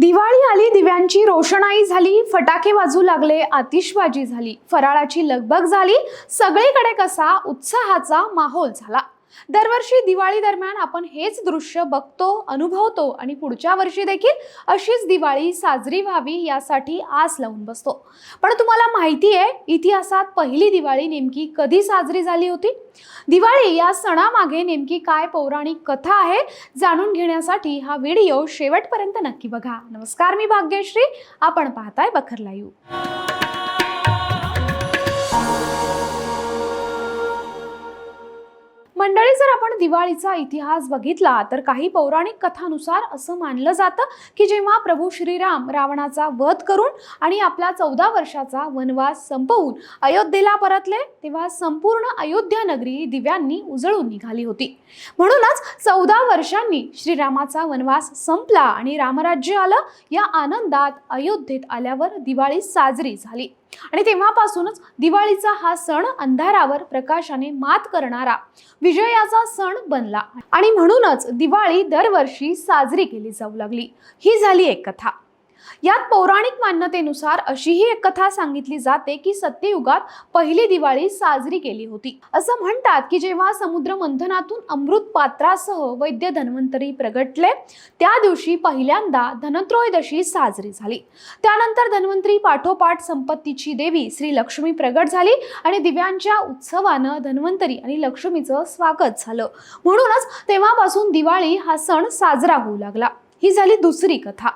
दिवाळी आली दिव्यांची रोषणाई झाली फटाके वाजू लागले आतिषबाजी झाली फराळाची लगबग झाली सगळीकडे कसा उत्साहाचा माहोल झाला. दरवर्षी दिवाळी दरम्यान आपण हेच दृश्य बघतो अनुभवतो आणि पुढच्या वर्षी देखील अशीच दिवाळी साजरी व्हावी यासाठी आस लावून बसतो. पण तुम्हाला माहिती आहे इतिहासात पहिली दिवाळी नेमकी कधी साजरी झाली होती? दिवाळी या सणामागे नेमकी काय पौराणिक कथा आहे जाणून घेण्यासाठी हा व्हिडिओ शेवटपर्यंत नक्की बघा. नमस्कार मी भाग्यश्री. आपण पाहताय बखर लाईव्ह. मंडळी जर आपण दिवाळीचा इतिहास बघितला तर काही पौराणिक कथानुसार असं मानलं जातं की जेव्हा प्रभू श्रीराम रावणाचा वध करून आणि आपला चौदा वर्षाचा वनवास संपवून अयोध्येला परतले तेव्हा संपूर्ण अयोध्या नगरी दिव्यांनी उजळून निघाली होती. म्हणूनच चौदा वर्षांनी श्रीरामाचा वनवास संपला आणि रामराज्य आलं या आनंदात अयोध्येत आल्यावर दिवाळी साजरी झाली. आणि तेव्हापासूनच दिवाळीचा हा सण अंधारावर प्रकाशाने मात करणारा विजयाचा सण बनला. आणि म्हणूनच दिवाळी दरवर्षी साजरी केली जाऊ लागली. ही झाली एक कथा. यात पौराणिक मान्यतेनुसार अशीही एक कथा सांगितली जाते की सत्ययुगात पहिली दिवाळी साजरी केली होती. असं म्हणतात की जेव्हा समुद्र मंथनातून अमृत पात्रासह वैद्य धन्वंतरी प्रगटले त्या दिवशी पहिल्यांदा धनत्रयोदशी साजरी झाली. त्यानंतर धन्वंतरी पाठोपाठ संपत्तीची देवी श्री लक्ष्मी प्रगट झाली आणि दिव्यांच्या उत्सवानं धन्वंतरी आणि लक्ष्मीचं स्वागत झालं. म्हणूनच तेव्हापासून दिवाळी हा सण साजरा होऊ लागला. ही झाली दुसरी कथा.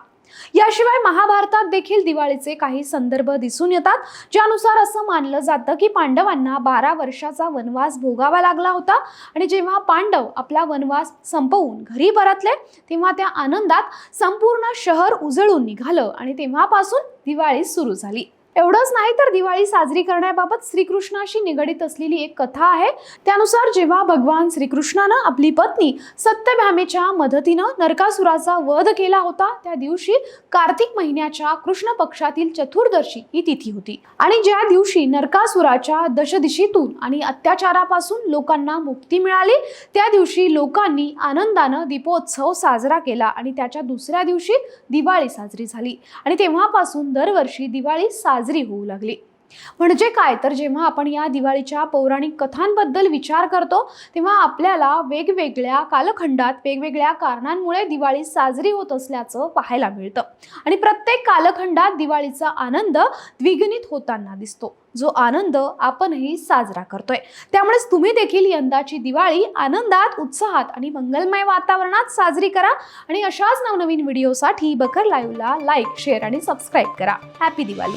याशिवाय महाभारतात देखील दिवाळीचे काही संदर्भ दिसून येतात ज्यानुसार असं मानलं जातं की पांडवांना बारा वर्षाचा वनवास भोगावा लागला होता आणि जेव्हा पांडव आपला वनवास संपवून घरी परतले तेव्हा त्या आनंदात संपूर्ण शहर उजळून निघालं आणि तेव्हापासून दिवाळी सुरू झाली. एवढंच नाही तर दिवाळी साजरी करण्याबाबत श्रीकृष्णाशी निगडीत असलेली एक कथा आहे. त्यानुसार जेव्हा भगवान श्रीकृष्णानं आपली पत्नी सत्यभामेच्या मदतीनं नरकासुराचा वध केला होता त्या दिवशी कार्तिक महिन्याच्या कृष्ण पक्षातील चतुर्दशी ही तिथी होती. आणि ज्या दिवशी नरकासुराच्या दशदिशीतून आणि अत्याचारापासून लोकांना मुक्ती मिळाली त्या दिवशी लोकांनी आनंदानं दीपोत्सव साजरा केला आणि त्याच्या दुसऱ्या दिवशी दिवाळी साजरी झाली. आणि तेव्हापासून दरवर्षी दिवाळी साजरी साजरी होऊ लागली. म्हणजे काय? तर जेव्हा आपण या दिवाळीच्या पौराणिक कथांबद्दल विचार करतो तेव्हा आपल्याला वेगवेगळ्या कालखंडात वेगवेगळ्या कारणांमुळे दिवाळी साजरी होत असल्याचं पाहायला मिळतं. आणि प्रत्येक कालखंडात दिवाळीचा आनंद द्विगुणित होताना दिसतो. जो आनंद आपणही साजरा करतोय. त्यामुळेच तुम्ही देखील यंदाची दिवाळी आनंदात उत्साहात आणि मंगलमय वातावरणात साजरी करा आणि अशाच नवनवीन व्हिडिओसाठी बकर लाईव्हला लाईक शेअर आणि सबस्क्राईब करा. हॅपी दिवाळी!